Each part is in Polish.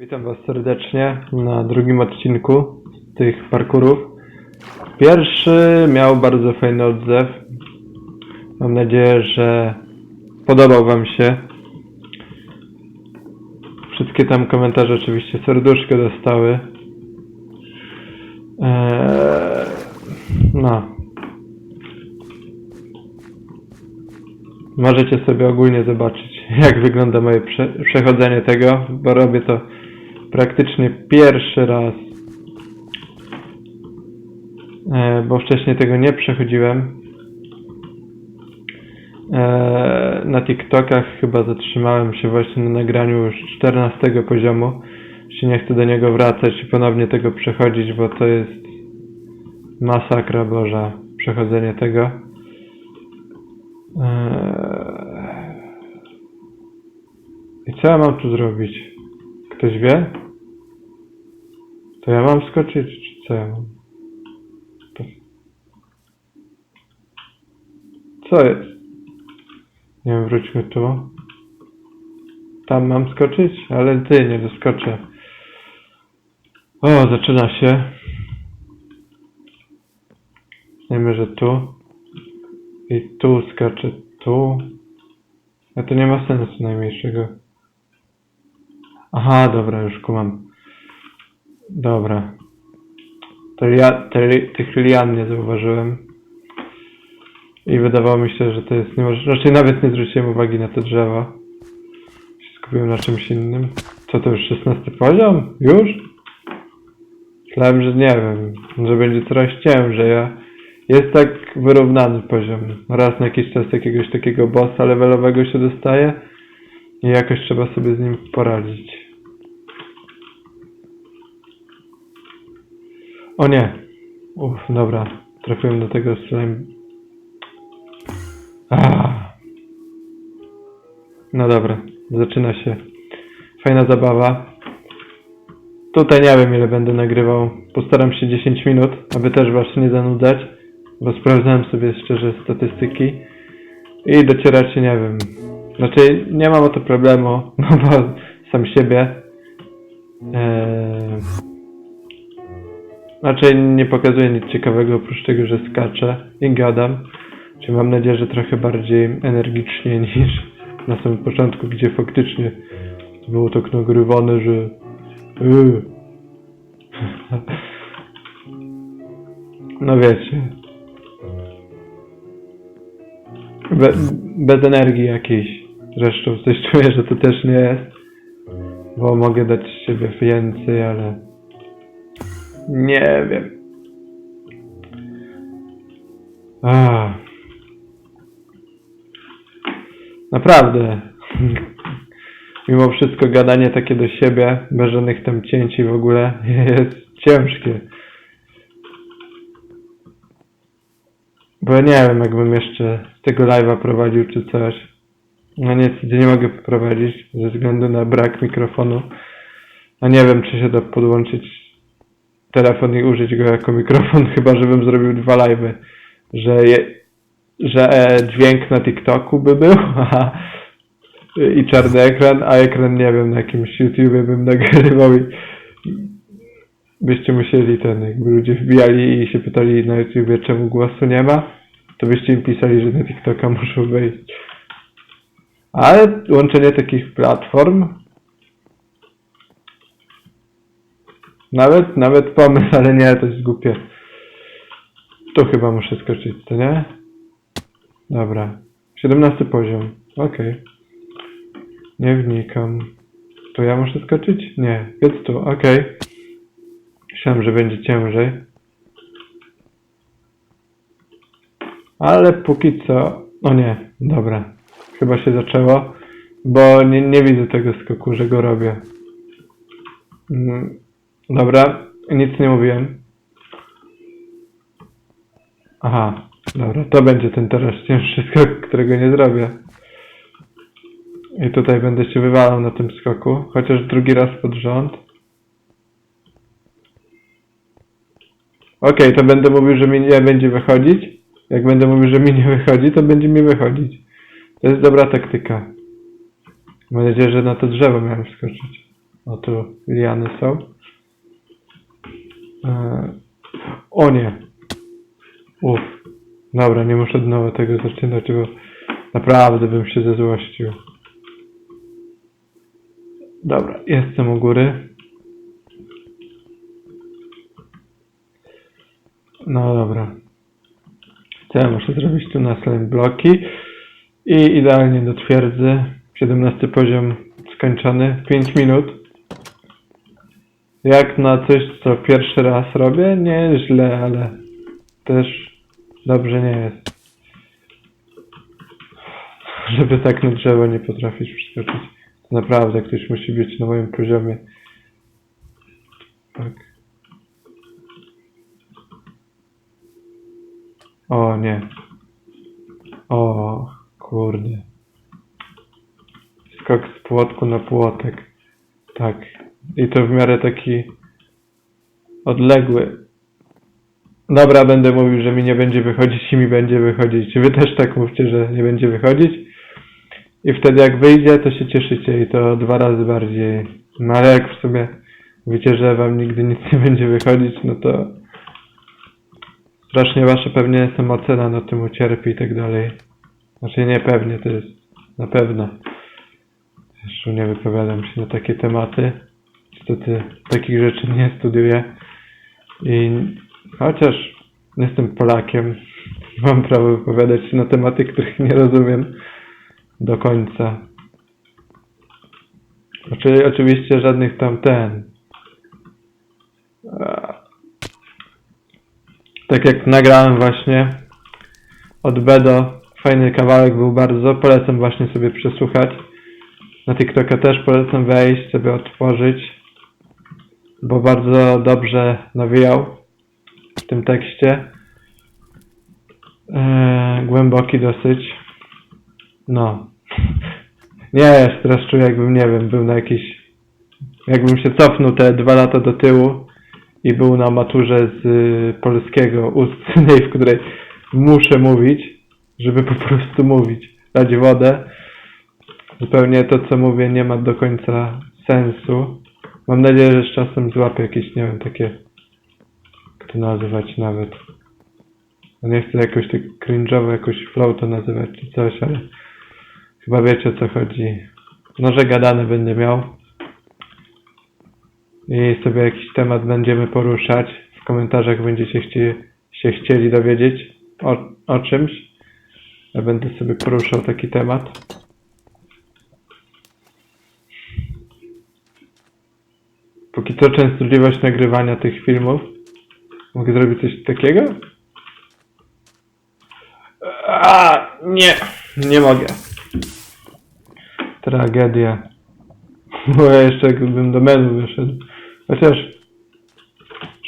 Witam Was serdecznie na drugim odcinku tych parkurów. Pierwszy miał bardzo fajny odzew. Mam nadzieję, że podobał Wam się. Wszystkie tam komentarze oczywiście serduszko dostały. Eee, no. Możecie sobie ogólnie zobaczyć, jak wygląda moje prze przechodzenie tego, bo robię to praktycznie pierwszy raz. E, bo wcześniej tego nie przechodziłem. E, na TikTokach chyba zatrzymałem się właśnie na nagraniu już 14 poziomu. Się nie chcę do niego wracać i ponownie tego przechodzić, bo to jest masakra Boża przechodzenie tego. Eee... I co ja mam tu zrobić? Ktoś wie? To ja mam skoczyć, czy co ja mam? Co jest? Nie wiem, wróćmy tu. Tam mam skoczyć? Ale ty, nie doskoczę. O, zaczyna się. Wiemy, że tu. I tu skaczę, tu. A to nie ma sensu najmniejszego. Aha, dobra, już kumam. Dobra. To ja te, tych lian nie zauważyłem. I wydawało mi się, że to jest niemożliwe. Raczej nawet nie zwróciłem uwagi na te drzewa. Się skupiłem na czymś innym. Co to już 16 poziom? Już? Myślałem, że nie wiem, że będzie coraz ciężej, a jest tak wyrównany poziom. Raz na jakiś czas jakiegoś takiego bossa levelowego się dostaje i jakoś trzeba sobie z nim poradzić. O nie! Uff, dobra. Trafiłem do tego slime. Ah. No dobra, zaczyna się. Fajna zabawa. Tutaj nie wiem ile będę nagrywał. Postaram się 10 minut, aby też was nie zanudzać, bo sprawdzałem sobie szczerze statystyki i docieracie, nie wiem. Znaczy, nie mam o to problemu, no bo sam siebie. Eee, raczej nie pokazuję nic ciekawego oprócz tego, że skaczę i gadam. Czyli mam nadzieję, że trochę bardziej energicznie niż na samym początku, gdzie faktycznie było tak nagrywane, że yy. No wiecie. Be, bez energii jakiejś. Zresztą coś czuję, że to też nie jest. Bo mogę dać siebie więcej, ale... Nie wiem. Ah. Naprawdę. Mimo wszystko gadanie takie do siebie, bez żadnych tam cięć i w ogóle jest ciężkie. Bo ja nie wiem, jakbym jeszcze z tego live'a prowadził czy coś. No niestety nie mogę prowadzić ze względu na brak mikrofonu. A nie wiem, czy się da podłączyć telefon i użyć go jako mikrofon, chyba żebym zrobił dwa live'y. Że, że e, dźwięk na TikToku by był, a, i czarny ekran, a ekran nie wiem, na jakimś YouTubie bym nagrywał i byście musieli ten, jakby ludzie wbijali i się pytali na YouTubie, czemu głosu nie ma, to byście im pisali, że na TikToka muszą wejść. Ale łączenie takich platform nawet, nawet pomysł, ale nie, to jest głupie. Tu chyba muszę skoczyć, to nie? Dobra. 17 poziom. Okej. Nie wnikam. Tu ja muszę skoczyć? Nie. Jest tu, okej. Myślałem, że będzie ciężej. Ale póki co... O nie, dobra. Chyba się zaczęło, bo nie, nie widzę tego skoku, że go robię. Mm, Dobra, nic nie mówiłem. Aha, dobra, to będzie ten teraz cięższy skok, którego nie zrobię. I tutaj będę się wywalał na tym skoku, chociaż drugi raz pod rząd. Okej, to będę mówił, że mi nie będzie wychodzić. Jak będę mówił, że mi nie wychodzi, to będzie mi wychodzić. To jest dobra taktyka. Mam nadzieję, że na to drzewo miałem skoczyć. O, tu liany są. E, o nie. Uff. Dobra, nie muszę znowu tego zaczynać, bo naprawdę bym się zezłościł. Dobra, jestem u góry. No dobra. Co ja muszę zrobić tu na slime bloki i idealnie do twierdzy. 17 poziom skończony. 5 minut. Jak na coś, co pierwszy raz robię, nie jest źle, ale też dobrze nie jest. Żeby tak na drzewo nie potrafić przeskoczyć. To naprawdę ktoś musi być na moim poziomie. Tak. O nie. O kurde. Skok z płotku na płotek. Tak. I to w miarę taki odległy. Dobra, będę mówił, że mi nie będzie wychodzić i mi będzie wychodzić. Wy też tak mówcie, że nie będzie wychodzić. I wtedy jak wyjdzie, to się cieszycie i to dwa razy bardziej. No ale jak w sumie wiecie, że wam nigdy nic nie będzie wychodzić, no to strasznie wasza pewnie samocena na tym ucierpi i tak dalej. Znaczy nie pewnie, to jest na pewno. Zresztą nie wypowiadam się na takie tematy. Niestety takich rzeczy nie studiuję. I chociaż jestem Polakiem, mam prawo wypowiadać się na tematy, których nie rozumiem do końca. Znaczy, oczywiście żadnych tam ten. Tak jak nagrałem właśnie od Bedo, fajny kawałek był bardzo, polecam właśnie sobie przesłuchać. Na TikToka też polecam wejść, sobie otworzyć, bo bardzo dobrze nawijał w tym tekście. Eee, głęboki dosyć. No. Nie, teraz czuję jakbym, nie wiem, był na jakiś... Jakbym się cofnął te dwa lata do tyłu i był na maturze z y, polskiego ustnej, w której muszę mówić, żeby po prostu mówić. Dać wodę. Zupełnie to, co mówię, nie ma do końca sensu. Mam nadzieję, że z czasem złapię jakieś, nie wiem, takie... Jak to nazywać nawet? No nie chcę jakoś tak cringe'owo, jakoś flow to nazywać czy coś, ale chyba wiecie o co chodzi. No, że gadane będę miał. I sobie jakiś temat będziemy poruszać. W komentarzach będziecie chci się chcieli dowiedzieć o, o czymś. Ja będę sobie poruszał taki temat. Póki co częstotliwość nagrywania tych filmów. Mogę zrobić coś takiego? A, nie, nie mogę. Tragedia. Bo ja jeszcze jakbym do menu wyszedł. Chociaż,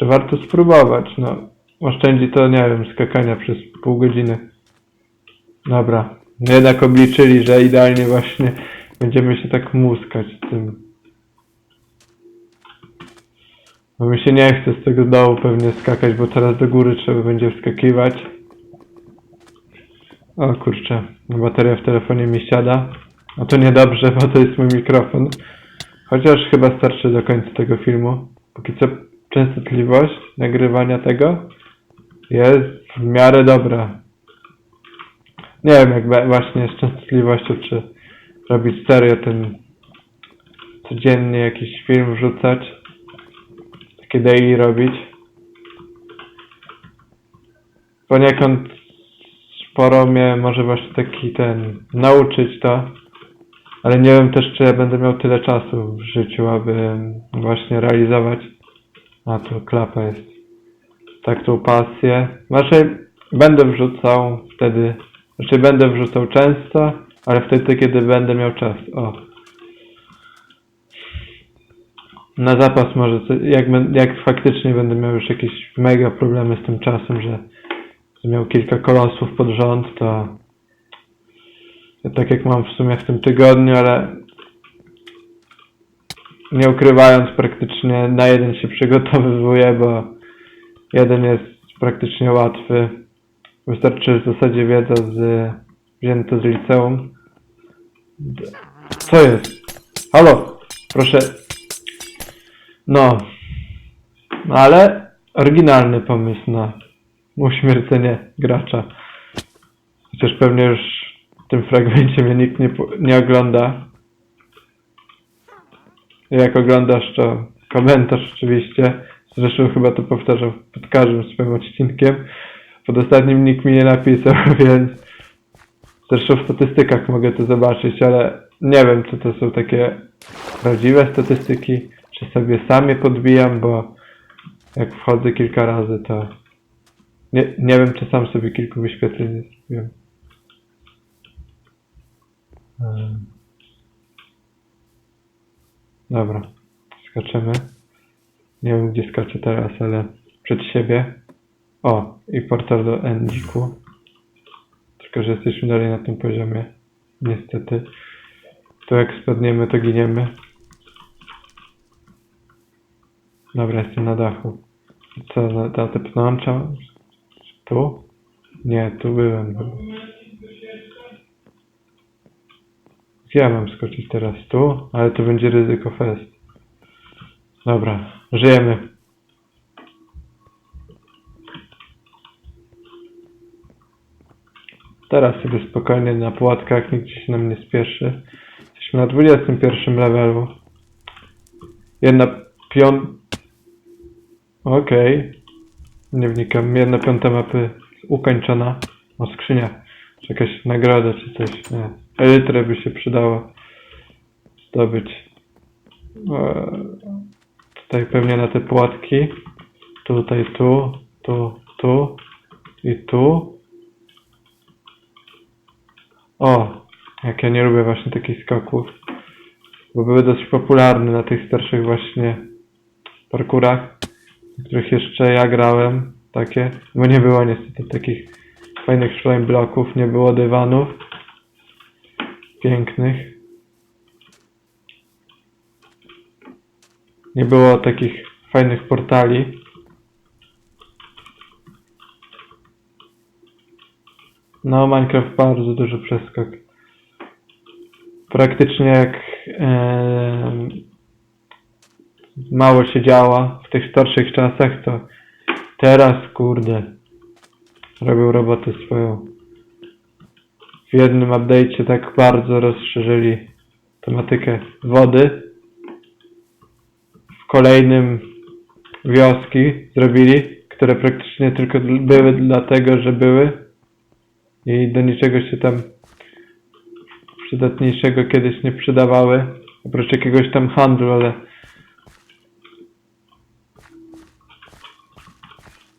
że warto spróbować, no. Oszczędzi to, nie wiem, skakania przez pół godziny. Dobra. No Jednak obliczyli, że idealnie właśnie będziemy się tak muskać z tym. Bo mi się nie chce z tego dołu pewnie skakać, bo teraz do góry trzeba będzie wskakiwać. O kurczę, bateria w telefonie mi siada. A to niedobrze, bo to jest mój mikrofon. Chociaż chyba starczy do końca tego filmu. Póki co częstotliwość nagrywania tego jest w miarę dobra. Nie wiem jak właśnie z częstotliwością, czy robić serio ten codziennie jakiś film wrzucać. Takie daily robić. Poniekąd sporo mnie może właśnie taki ten nauczyć to. Ale nie wiem też, czy ja będę miał tyle czasu w życiu, aby właśnie realizować. A tu klapa jest. Tak tą pasję. Znaczy będę wrzucał wtedy, znaczy będę wrzucał często, ale wtedy, kiedy będę miał czas. O. Na zapas może, jak, jak faktycznie będę miał już jakieś mega problemy z tym czasem, że że miał kilka kolosów pod rząd, to tak jak mam w sumie w tym tygodniu, ale nie ukrywając praktycznie na jeden się przygotowywuję, bo jeden jest praktycznie łatwy. Wystarczy w zasadzie wiedza z, wzięta z liceum. Co jest? Halo, proszę No. Ale oryginalny pomysł na uśmiercenie gracza. Chociaż pewnie już w tym fragmencie mnie nikt nie, nie ogląda. Jak oglądasz, to komentarz oczywiście. Zresztą chyba to powtarzam pod każdym swoim odcinkiem. Pod ostatnim nikt mi nie napisał, więc zresztą w statystykach mogę to zobaczyć, ale nie wiem, czy to są takie prawdziwe statystyki, czy sobie sam je podbijam, bo jak wchodzę kilka razy, to nie, nie wiem, czy sam sobie kilku wyświetleń nie zrobiłem. Em. Dobra, skaczemy. Nie wiem, gdzie skaczę teraz, ale przed siebie. O, i portal do Endiku. Tylko, że jesteśmy dalej na tym poziomie. Niestety. Tu jak spadniemy, to giniemy. Dobra, jestem na dachu. Co, na, na te pnącza? Tu? Nie, tu byłem. ja mam skoczyć teraz? Tu? Ale to będzie ryzyko fest. Dobra, żyjemy. Teraz sobie spokojnie na płatkach, nikt się nam nie spieszy. Jesteśmy na 21 levelu. Jedna piąt... Okej. Nie wnikam. Jedna piąta mapy ukończona. O, skrzynia. Czy jakaś nagroda, czy coś. Nie. Elytrę by się przydało zdobyć. Eee, Tutaj pewnie na te płatki. Tutaj, tu, tu, tu i tu. O, jak ja nie lubię właśnie takich skoków. Bo były dosyć popularne na tych starszych właśnie parkurach, których jeszcze ja grałem. Takie, bo nie było niestety takich fajnych slime bloków, nie było dywanów pięknych. Nie było takich fajnych portali. No, Minecraft bardzo duży przeskok. Praktycznie jak em, mało się działa w tych starszych czasach, to teraz, kurde, robią robotę swoją. W jednym update'cie tak bardzo rozszerzyli tematykę wody. W kolejnym wioski zrobili, które praktycznie tylko były dlatego, że były i do niczego się tam przydatniejszego kiedyś nie przydawały. Oprócz jakiegoś tam handlu, ale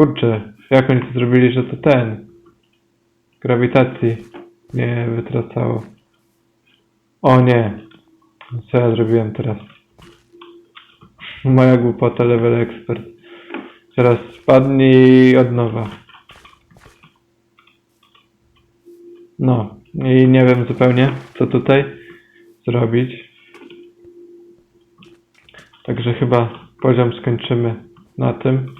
kurczę, jak oni to zrobili, że to ten grawitacji nie wytracało. O nie. Co ja zrobiłem teraz? Moja głupota, level expert. Teraz spadnij od nowa. No, i nie wiem zupełnie, co tutaj zrobić. Także chyba poziom skończymy na tym.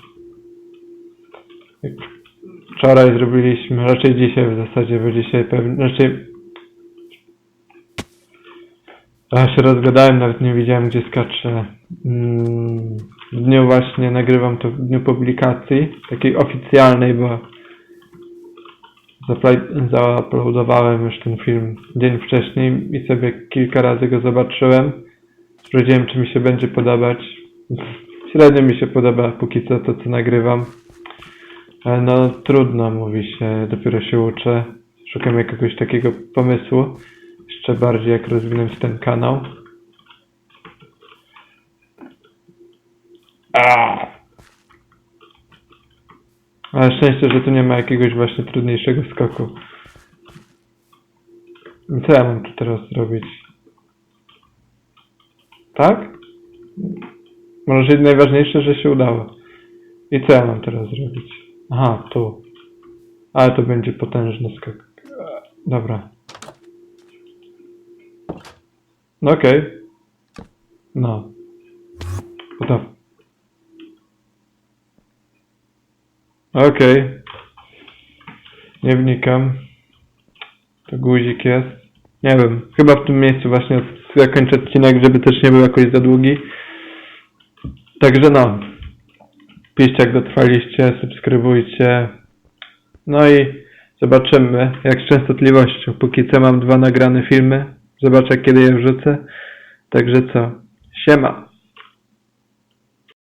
Wczoraj zrobiliśmy, raczej dzisiaj w zasadzie, bo dzisiaj pewnie, raczej ja się rozgadałem, nawet nie wiedziałem gdzie skaczę. Mm, W dniu właśnie nagrywam to w dniu publikacji, takiej oficjalnej, bo zauploadowałem już ten film dzień wcześniej i sobie kilka razy go zobaczyłem. Sprawdziłem czy mi się będzie podobać. Średnio mi się podoba póki co to co nagrywam. No trudno mówi się, dopiero się uczę. Szukam jakiegoś takiego pomysłu. Jeszcze bardziej jak rozwinąć ten kanał. Aaa! Ale szczęście, że tu nie ma jakiegoś właśnie trudniejszego skoku. I Co ja mam tu teraz zrobić? Tak? Może najważniejsze, że się udało. I co ja mam teraz zrobić? Aha, tu. Ale to będzie potężny skok. Dobra. No okej. No. Gotowe. Okej. Nie wnikam. To guzik jest. Nie wiem. Chyba w tym miejscu właśnie zakończę odcinek, żeby też nie był jakoś za długi. Także no, piszcie jak dotrwaliście, subskrybujcie. No i zobaczymy jak z częstotliwością. Póki co mam dwa nagrane filmy. Zobaczę kiedy je wrzucę. Także co, siema.